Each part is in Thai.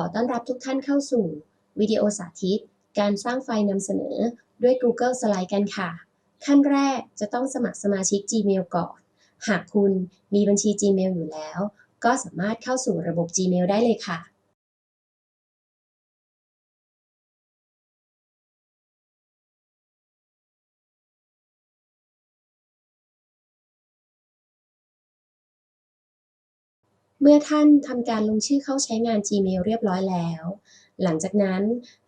ขอต้อนรับทุกท่านเข้าสู่ วิดีโอสาธิต การสร้างไฟล์นำเสนอด้วย Google Slide กันค่ะ ขั้นแรกจะต้องสมัครสมาชิก Gmail ก่อน หากคุณมีบัญชี Gmail อยู่แล้ว ก็สามารถเข้าสู่ระบบ Gmail ได้เลยค่ะ เมื่อท่านทำการลงชื่อเข้าใช้งาน Gmail เรียบร้อยแล้ว หลังจากนั้น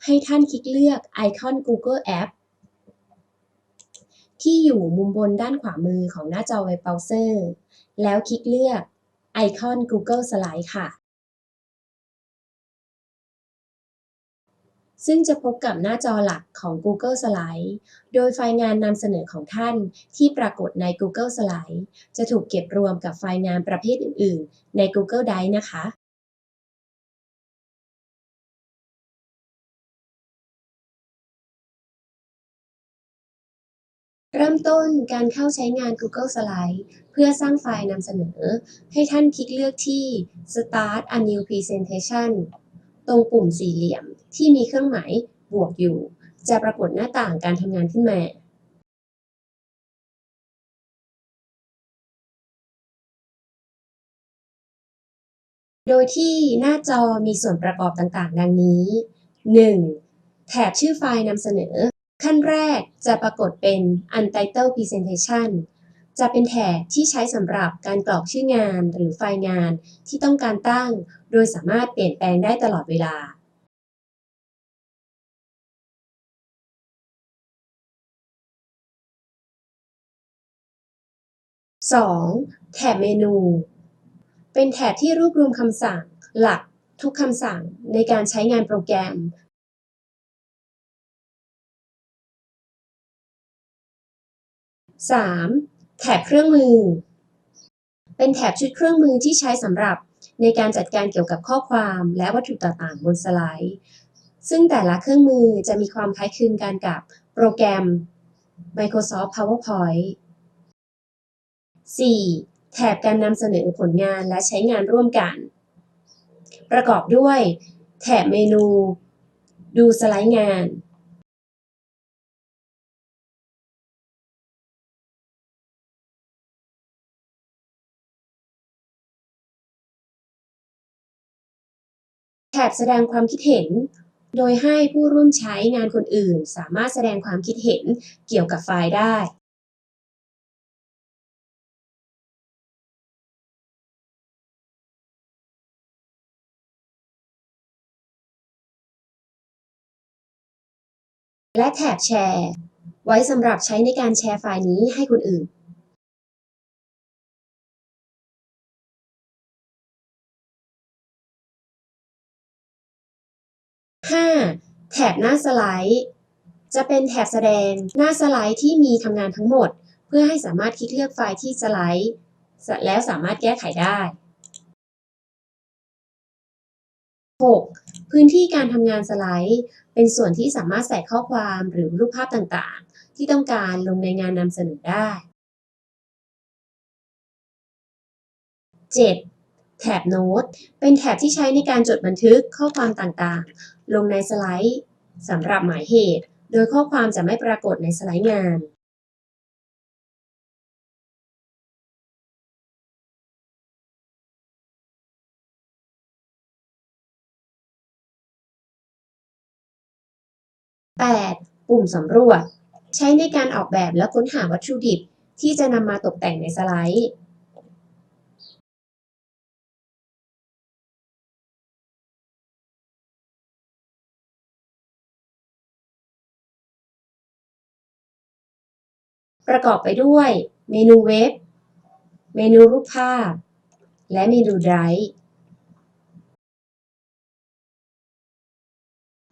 ให้ท่านคลิกเลือกไอคอน Google App ที่อยู่มุมบนด้านขวามือของหน้าจอเว็บเบราว์เซอร์ แล้วคลิกเลือกไอคอน Google Slide ค่ะ ซึ่งจะพบกับหน้าจอหลักของ Google Slide โดยไฟล์งานนำเสนอของท่านที่ปรากฏใน Google Slide จะถูกเก็บรวมกับไฟล์งานประเภทอื่น ๆ ใน Google Drive นะคะ เริ่มต้นการเข้าใช้งาน Google Slide เพื่อสร้างไฟล์นำเสนอ ให้ท่านคลิกเลือกที่ Start a new presentation ตรงปุ่มสี่เหลี่ยมที่มีเครื่องหมายบวกอยู่ จะปรากฏหน้าต่างการทำงานขึ้นมาโดยที่หน้าจอมีส่วนประกอบต่างๆ ดังนี้ 1. แถบชื่อไฟล์นำเสนอ ขั้นแรกจะปรากฏเป็น Untitled Presentation จะเป็นแถบที่ใช้สำหรับการกรอกชื่องานหรือไฟล์งานที่ต้องการตั้ง โดยสามารถเปลี่ยนแปลงได้ตลอดเวลา 2. แถบเมนู เป็นแถบที่รวบรวมคำสั่ง หลักทุกคำสั่งในการใช้งานโปรแกรม 3. แถบเครื่องมือ เป็นแถบชุดเครื่องมือที่ใช้สำหรับในการจัดการเกี่ยวกับข้อความและวัตถุต่างๆบนสไลด์ ซึ่งแต่ละเครื่องมือจะมีความคล้ายคลึงกันกับโปรแกรม Microsoft PowerPoint 4. แถบการนำเสนอผลงานและใช้งานร่วมกัน ประกอบด้วย แถบเมนู ดูสไลด์งาน บแสดงความคิดเห็น โดยให้ผู้ร่วมใช้งานคนอื่น สามารถแสดงความคิดเห็นเกี่ยวกับไฟล์ได้และแถบแชร์ ไว้สำหรับใช้ในการแชร์ไฟล์นี้ให้คนอื่น 5. แถบหน้าสไลด์ จะเป็นแถบแสดงหน้าสไลด์ที่มีทำงานทั้งหมด เพื่อให้สามารถคลิกเลือกไฟล์ที่สไลด์ แล้วสามารถแก้ไขได้ 6. พื้นที่การทำงานสไลด์ เป็นส่วนที่สามารถใส่ข้อความหรือรูปภาพต่างๆ ที่ต้องการลงในงานนำเสนอได้ 7. แถบโน้ต เป็นแถบที่ใช้ในการจดบันทึกข้อความต่างๆ ลงในสไลด์สำหรับหมายเหตุ โดยข้อความจะไม่ปรากฏในสไลด์งาน 8. ปุ่มสำรวจ ใช้ในการออกแบบและค้นหาวัตถุดิบ ที่จะนำมาตกแต่งในสไลด์ ประกอบไปด้วยเมนูเว็บ เมนูรูปภาพ และเมนูไดรฟ์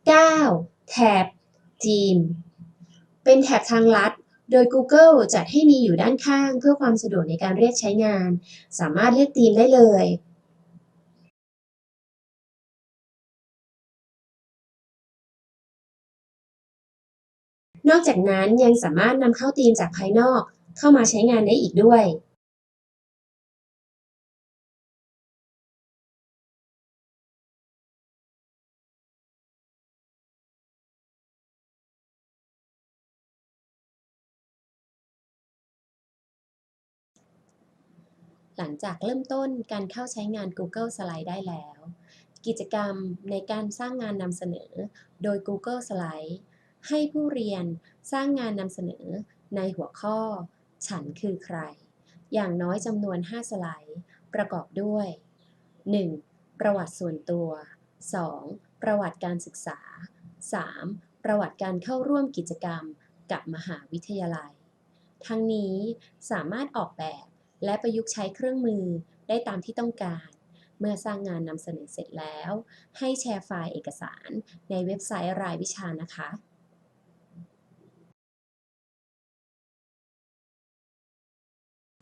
9. แถบ Team เป็นแถบทางลัด โดย Google จัดให้มีอยู่ด้านข้างเพื่อความสะดวกในการเรียกใช้งาน สามารถเลือกธีมได้เลย นอกจากนั้นยังสามารถนำเข้าธีมจากภายนอกเข้ามาใช้งานได้อีกด้วยหลังจากเริ่มต้นการเข้าใช้งาน Google Slide ได้แล้ว กิจกรรมในการสร้างงานนำเสนอ โดย Google Slide ให้ผู้เรียนสร้างงานนำเสนอในหัวข้อ ฉันคือใคร อย่างน้อยจำนวน 5 สไลด์ ประกอบด้วย 1. ประวัติส่วนตัว 2. ประวัติการศึกษา 3. ประวัติการเข้าร่วมกิจกรรมกับมหาวิทยาลัย ทั้งนี้สามารถออกแบบและประยุกต์ใช้เครื่องมือได้ตามที่ต้องการ เมื่อสร้างงานนำเสนอเสร็จแล้ว ให้แชร์ไฟล์เอกสารในเว็บไซต์รายวิชานะคะ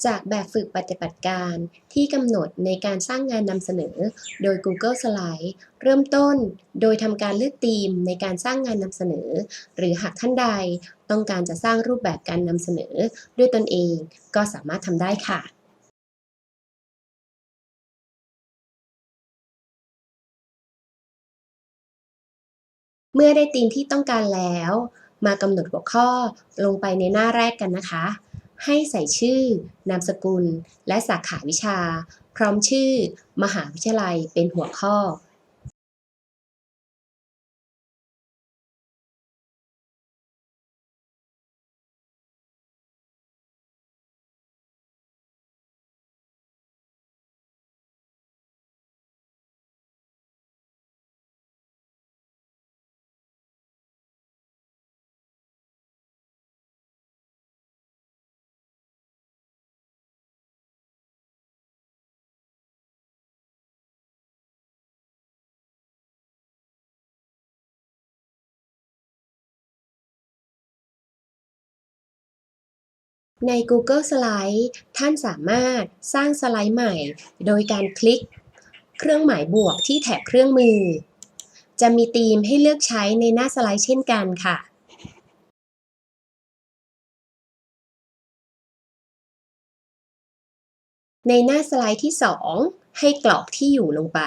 จากแบบฝึกปฏิบัติการที่กำหนดในการสร้างงานนำเสนอ โดย Google Slide เริ่มต้นโดยทำการเลือกธีมในการสร้างงานนำเสนอ หรือหากท่านใดต้องการจะสร้างรูปแบบการนำเสนอด้วยตนเองก็สามารถทำได้ค่ะเมื่อได้ธีมที่ต้องการแล้ว มากำหนดหัวข้อลงไปในหน้าแรกกันนะคะ ให้ใส่ชื่อ นามสกุล และสาขาวิชา พร้อมชื่อ มหาวิทยาลัยเป็นหัวข้อ ใน Google Slide ท่านสามารถสร้างสไลด์ใหม่ โดยการคลิก เครื่องหมายบวกที่แถบเครื่องมือ จะมีธีมให้เลือกใช้ในหน้าสไลด์เช่นกันค่ะในหน้าสไลด์ที่ 2 ให้กรอกที่อยู่ลงไป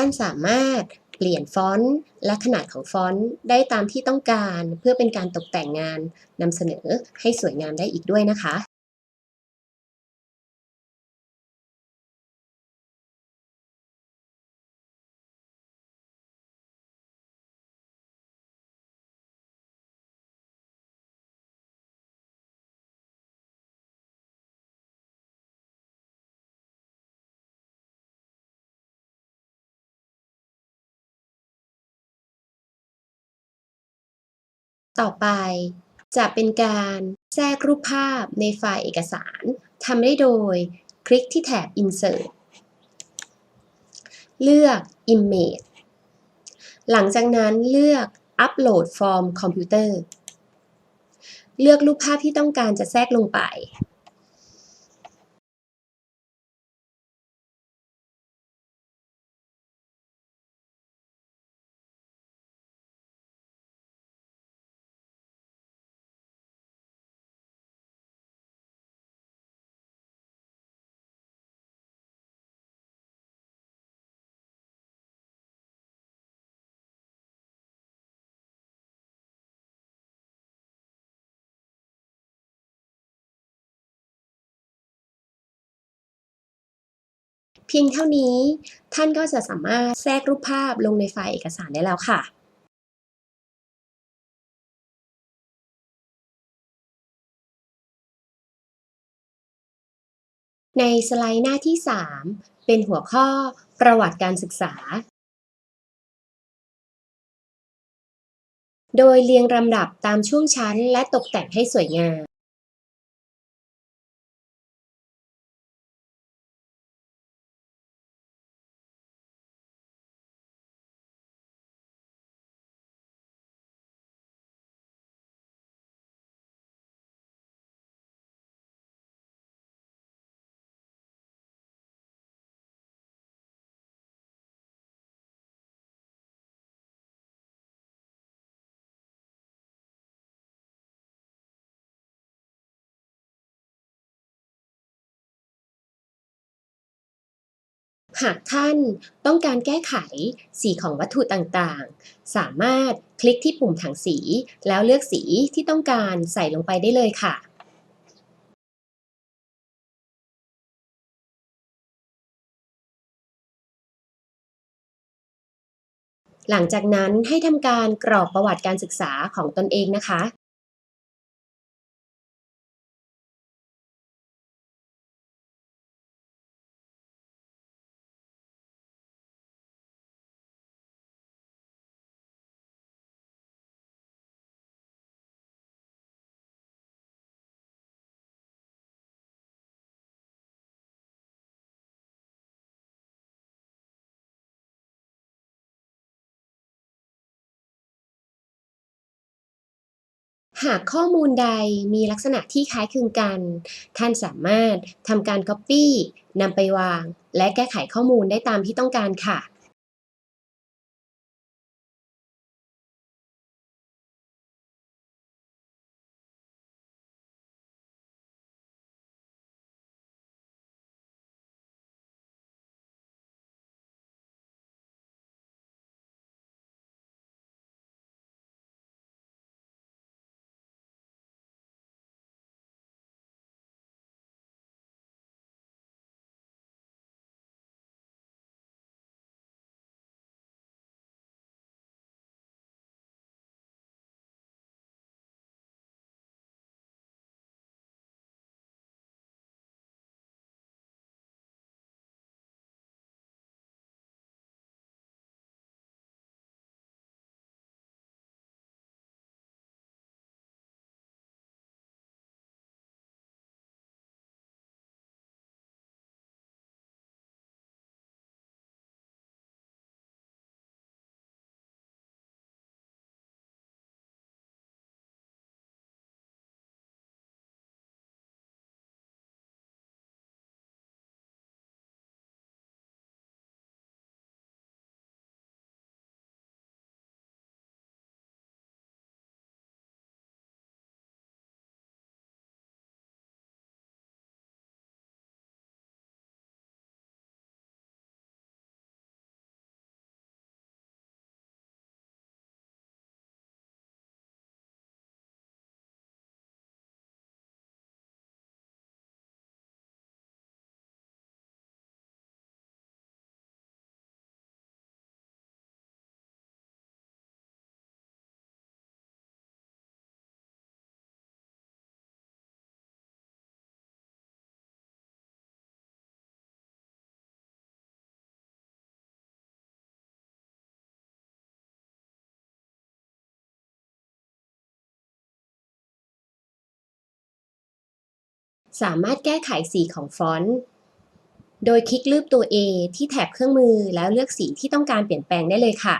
ท่านสามารถเปลี่ยนฟอนต์และขนาดของฟอนต์ได้ตามที่ต้องการ เพื่อเป็นการตกแต่งงานนำเสนอให้สวยงามได้อีกด้วยนะคะ ต่อไป จะเป็นการแทรกรูปภาพในไฟล์เอกสารทำได้โดยคลิกที่แถบ Insert เลือก Image หลังจากนั้นเลือก Upload from Computer เลือกรูปภาพที่ต้องการจะแทรกลงไป เพียงเท่านี้ท่านก็จะสามารถแทรกรูปภาพลงในไฟล์เอกสารได้แล้วค่ะในสไลด์หน้าที่ 3 เป็นหัวข้อประวัติการศึกษา โดยเรียงลำดับตามช่วงชั้นและตกแต่งให้สวยงาม หากท่านต้องการแก้ไขสีของวัตถุต่างๆ สามารถคลิกที่ปุ่มถังสี แล้วเลือกสีที่ต้องการใส่ลงไปได้เลยค่ะหลังจากนั้นให้ทำการกรอกประวัติการศึกษาของตนเองนะคะ หากข้อมูลใดมีลักษณะที่คล้ายคลึงกัน ท่านสามารถทำการ Copy นำไปวาง และแก้ไขข้อมูลได้ตามที่ต้องการค่ะ สามารถแก้ไขสีของฟอนต์ โดยคลิกรูปตัว A ที่แถบเครื่องมือแล้วเลือกสีที่ต้องการเปลี่ยนแปลงได้เลยค่ะ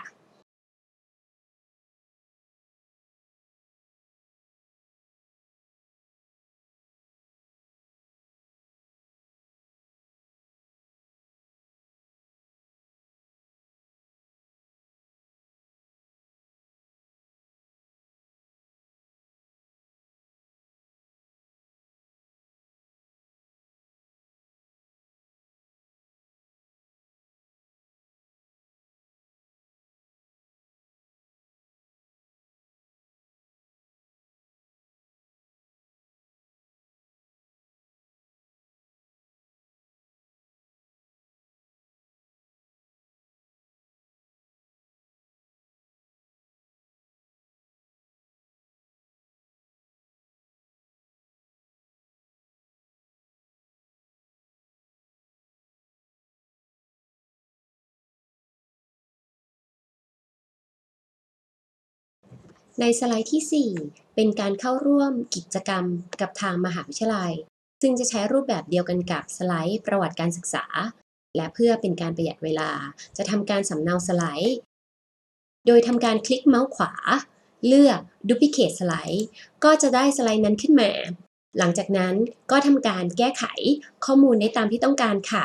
ในสไลด์ที่ 4 เป็นการเข้าร่วมกิจกรรมกับทางมหาวิทยาลัย ซึ่งจะใช้รูปแบบเดียวกันกับสไลด์ประวัติการศึกษา และเพื่อเป็นการประหยัดเวลา จะทำการสำเนาสไลด์ โดยทำการคลิกเมาส์ขวา เลือก Duplicate Slide ก็จะได้สไลด์นั้นขึ้นมา หลังจากนั้นก็ทำการแก้ไขข้อมูลได้ตามที่ต้องการค่ะ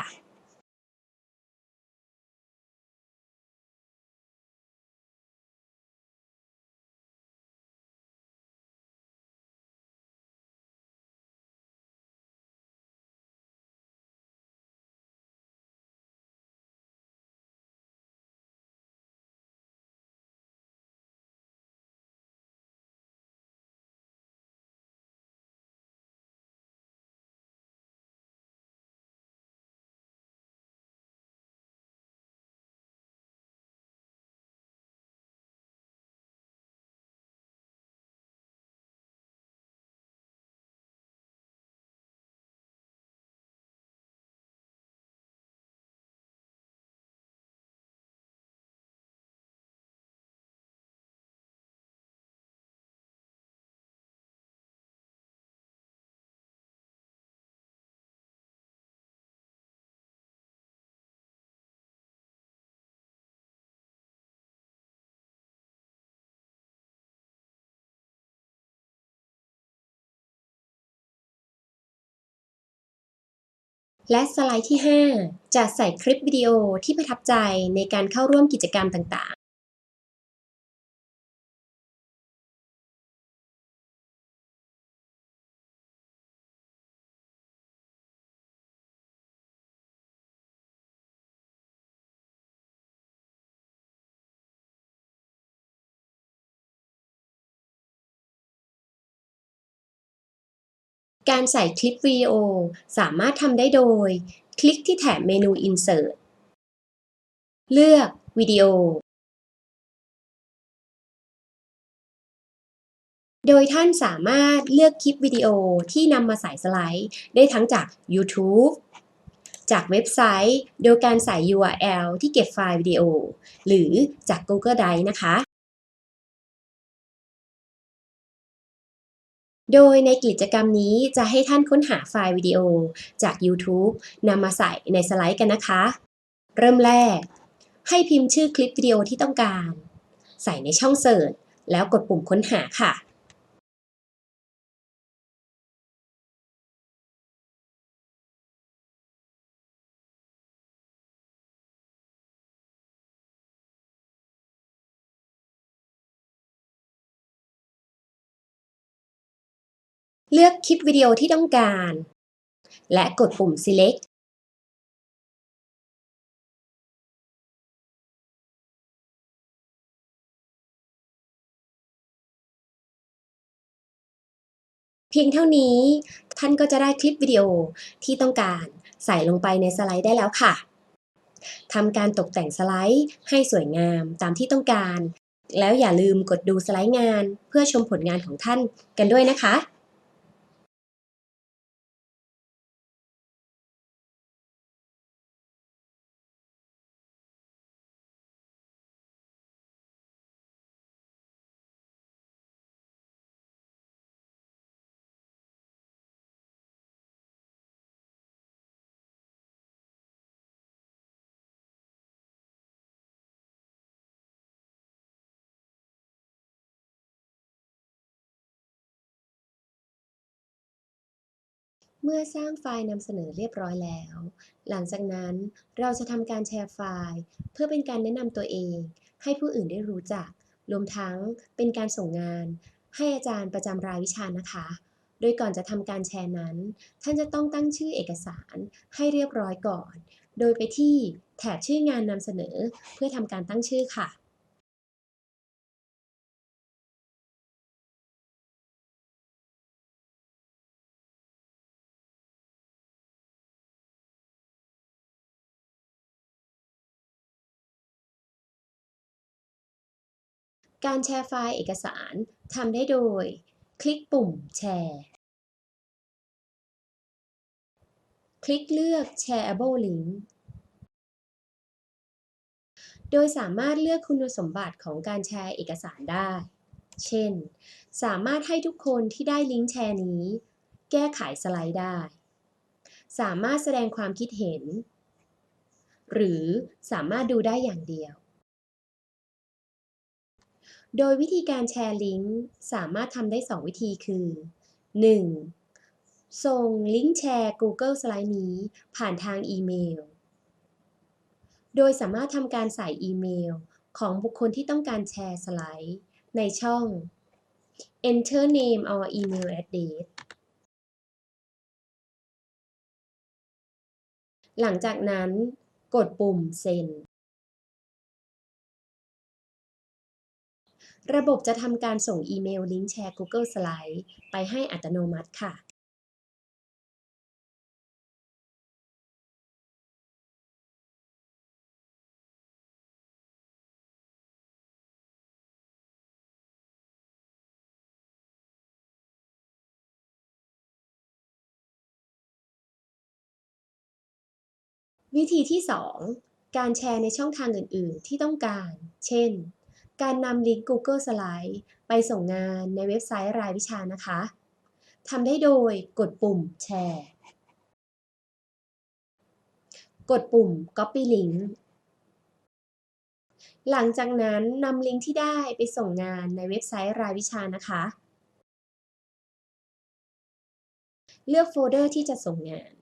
และสไลด์ที่ 5 จะใส่คลิปวิดีโอที่ประทับใจในการเข้าร่วมกิจกรรมต่าง การใส่คลิปวิดีโอสามารถทำได้โดย คลิกที่แถบเมนู Insert เลือกวิดีโอ โดยท่านสามารถเลือกคลิปวิดีโอที่นำมาใส่สไลด์ ได้ทั้งจาก YouTube จากเว็บไซต์ โดยการใส่ URL ที่เก็บไฟล์วิดีโอ หรือจาก Google Drive นะคะ โดยในกิจกรรมนี้จะให้ท่านค้นหาไฟล์วิดีโอจาก YouTube นำมาใส่ในสไลด์กันนะคะ เริ่มแรก ให้พิมพ์ชื่อคลิปวิดีโอที่ต้องการ ใส่ในช่องเสิร์ชแล้วกดปุ่มค้นหาค่ะ เลือกคลิปวิดีโอที่ต้องการ และกดปุ่ม select เพียงเท่านี้ท่านก็จะได้คลิปวิดีโอที่ต้องการใส่ลงไปในสไลด์ได้แล้วค่ะทำการตกแต่งสไลด์ให้สวยงามตามที่ต้องการ แล้วอย่าลืมกดดูสไลด์งานเพื่อชมผลงานของท่านกันด้วยนะคะ เมื่อสร้างไฟล์นำเสนอเรียบร้อยแล้ว หลังจากนั้นเราจะทำการแชร์ไฟล์ เพื่อเป็นการแนะนำตัวเอง ให้ผู้อื่นได้รู้จัก รวมทั้งเป็นการส่งงาน ให้อาจารย์ประจำรายวิชานะคะ โดยก่อนจะทำการแชร์นั้น ท่านจะต้องตั้งชื่อเอกสารให้เรียบร้อยก่อน โดยไปที่แถบชื่องานนำเสนอ เพื่อทำการตั้งชื่อค่ะ การแชร์ไฟล์เอกสารทำได้โดย คลิกปุ่มแชร์ คลิกเลือก Shareable Link โดยสามารถเลือกคุณสมบัติของการแชร์เอกสารได้ เช่น สามารถให้ทุกคนที่ได้ลิงก์แชร์นี้ แก้ไขสไลด์ได้ สามารถแสดงความคิดเห็น หรือสามารถดูได้อย่างเดียว โดยวิธีการแชร์ลิงก์สามารถทำได้ 2 วิธีคือ 1. ส่งลิงก์แชร์ Google สไลด์นี้ผ่านทางอีเมล โดยสามารถทำการใส่อีเมล ของบุคคลที่ต้องการแชร์สไลด์ ในช่อง Enter name or email address หลังจากนั้น กดปุ่ม Send ระบบจะทำการส่งอีเมลลิงก์แชร์ Google Slide ไปให้อัตโนมัติค่ะวิธีที่ 2 การแชร์ในช่องทางอื่น ๆ ที่ต้องการ เช่น การนำลิงก์ Google Slide ไปส่งงานในเว็บไซต์รายวิชานะคะทำได้โดยกดปุ่มแชร์ กดปุ่ม Copy Link หลังจากนั้นนำลิงก์ที่ได้ไปส่งงานในเว็บไซต์รายวิชานะคะ เลือกโฟลเดอร์ที่จะส่งงาน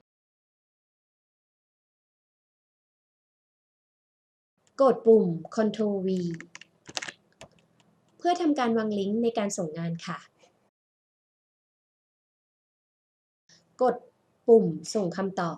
กดปุ่ม Ctrl V เพื่อทำการวางลิงก์ในการส่งงานค่ะ กดปุ่มส่งคำตอบ